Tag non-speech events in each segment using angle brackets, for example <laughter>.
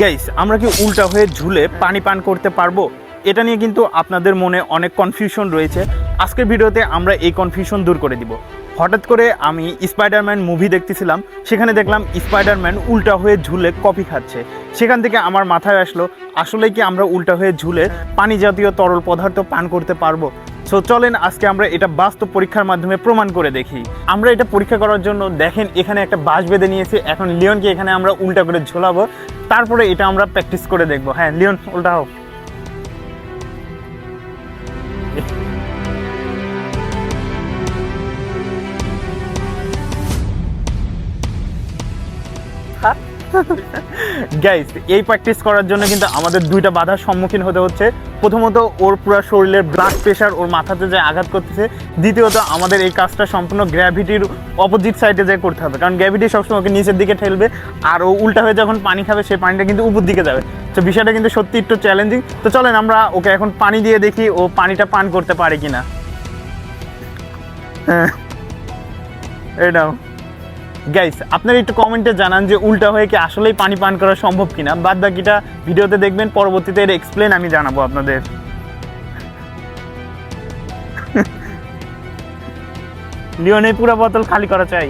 Guys আমরা কি উল্টা হয়ে ঝুলে পানি পান করতে পারব? এটা নিয়ে কিন্তু আপনাদের মনে অনেক কনফিউশন রয়েছে। আজকের ভিডিওতে আমরা এই কনফিউশন দূর করে দিব। হঠাৎ করে আমি স্পাইডারম্যান মুভি দেখতেছিলাম, সেখানে দেখলাম স্পাইডারম্যান উল্টা হয়ে ঝুলে কফি খাচ্ছে। সেখান থেকে আমার মাথায় আসলো আসলে কি আমরা উল্টা হয়ে ঝুলে পানি জাতীয় তরল পদার্থ পান করতে পারব? সো চলেন আজকে আমরা এটা বাস্তব পরীক্ষার মাধ্যমে প্রমাণ করে দেখি। আমরা এটা পরীক্ষা করার জন্য দেখেন, এখানে একটা বাঁশ বেঁধে নিয়েছি। এখন লিওনকে এখানে আমরা উল্টা করে ঝোলাবো। তারপরে এটা আমরা প্র্যাকটিস করে দেখব। হ্যাঁ লিওন উল্টা হোক। গাইস এই প্র্যাকটিস করার জন্য কিন্তু আমাদের দুইটা বাধার সম্মুখীন হতে হচ্ছে। প্রথমত, ওর পুরো শরীরের ব্লাড প্রেশার ওর মাথাতে যে আঘাত করতেছে। দ্বিতীয়ত, আমাদের এই কাজটা সম্পূর্ণ গ্র্যাভিটির অপোজিট সাইডে যে করতে হবে। কারণ গ্র্যাভিটি সবসময় ওকে নিচের দিকে ঠেলবে আর ও উল্টা হয়ে যখন পানি খাবে, সেই পানিটা কিন্তু উপর দিকে যাবে। তো বিষয়টা কিন্তু সত্যি একটু চ্যালেঞ্জিং তো চলেন, আমরা ওকে এখন পানি দিয়ে দেখি ও পানিটা পান করতে পারে কিনা। হ্যাঁ এটাও গাইস আপনারা একটু কমেন্টে জানান যে উল্টা হয়ে কি আসলেই পানি পান করা সম্ভব কিনা। বাদ বাকিটা ভিডিওতে দেখবেন পরবর্তীতে এর এক্সপ্লেন আমি জানাব আপনাদের। লিওনে পুরো বোতল খালি করা চাই।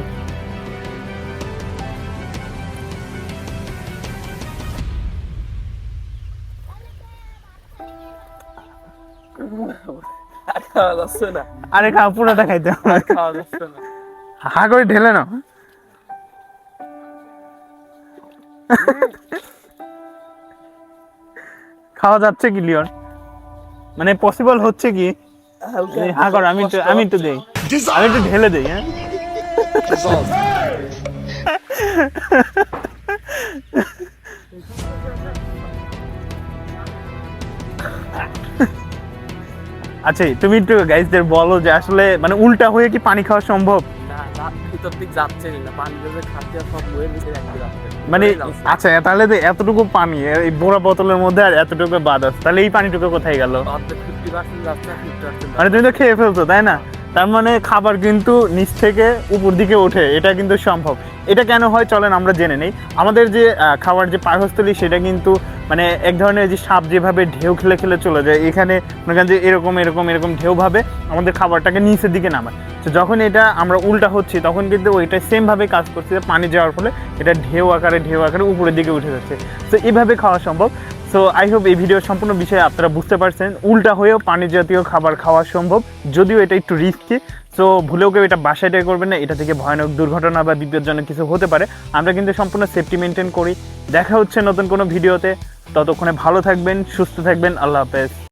খাওয়া না। আরে খাও পুরোটা খাইতে। খাওয়া না। হা করে ঢেলে নাও। <laughs> খাওয়া যাচ্ছে কি লিওন? মানে পসিবল হচ্ছে কি? এই হা কর আমি একটু আমি একটু দেই। আমি একটু ঢেলে দেই হ্যাঁ? আচ্ছা তুমি একটু গাইজদের বলো যে আসলে মানে উল্টা হয়ে কি পানি খাওয়া সম্ভব? ভিতর দিক যাচ্ছে না পানি দিয়ে খাদ্য সব বইয়ের ভিতরে একটু যাচ্ছে। মানে আচ্ছা তাহলে তো এতটুকু পানি এই বড় বোতলের মধ্যে আর এতটুকু বাদ আছে তাহলে এই পানিটুকু কোথায় গেল? মানে তুমি তো খেয়ে ফেলতো তাই না? তার মানে খাবার কিন্তু নিচ থেকে উপর দিকে ওঠে এটা কিন্তু সম্ভব। এটা কেন হয় চলেন আমরা জেনে নেই। আমাদের যে খাবার যে পাকস্থলী সেটা কিন্তু মানে এক ধরনের যে সাপ যেভাবে ঢেউ খেলে খেলে চলে যায় এখানে মনে যে এরকম এরকম এরকম ঢেউ ভাবে আমাদের খাবারটাকে নিচের দিকে নামায়। তো যখন এটা আমরা উল্টা হচ্ছি, তখন কিন্তু ওইটা সেমভাবে কাজ করছে পানি যাওয়ার ফলে এটা ঢেউ আকারে ঢেউ আকারে উপরের দিকে উঠে যাচ্ছে। তো এইভাবে খাওয়া সম্ভব। সো আই হোপ এই ভিডিও সম্পূর্ণ বিষয়ে আপনারা বুঝতে পারছেন। উল্টা হয়েও পানি জাতীয় খাবার খাওয়া সম্ভব। যদিও এটা একটু রিস্কি সো ভুলেও কেউ এটা বাসায় ট্রাই করবেন না। এটা থেকে ভয়ানক দুর্ঘটনা বা বিপজ্জনক কিছু হতে পারে। আমরা কিন্তু সম্পূর্ণ সেফটি মেনটেন করি। দেখা হচ্ছে নতুন কোনো ভিডিওতে ততক্ষণে ভালো থাকবেন, সুস্থ থাকবেন। আল্লাহ হাফেজ।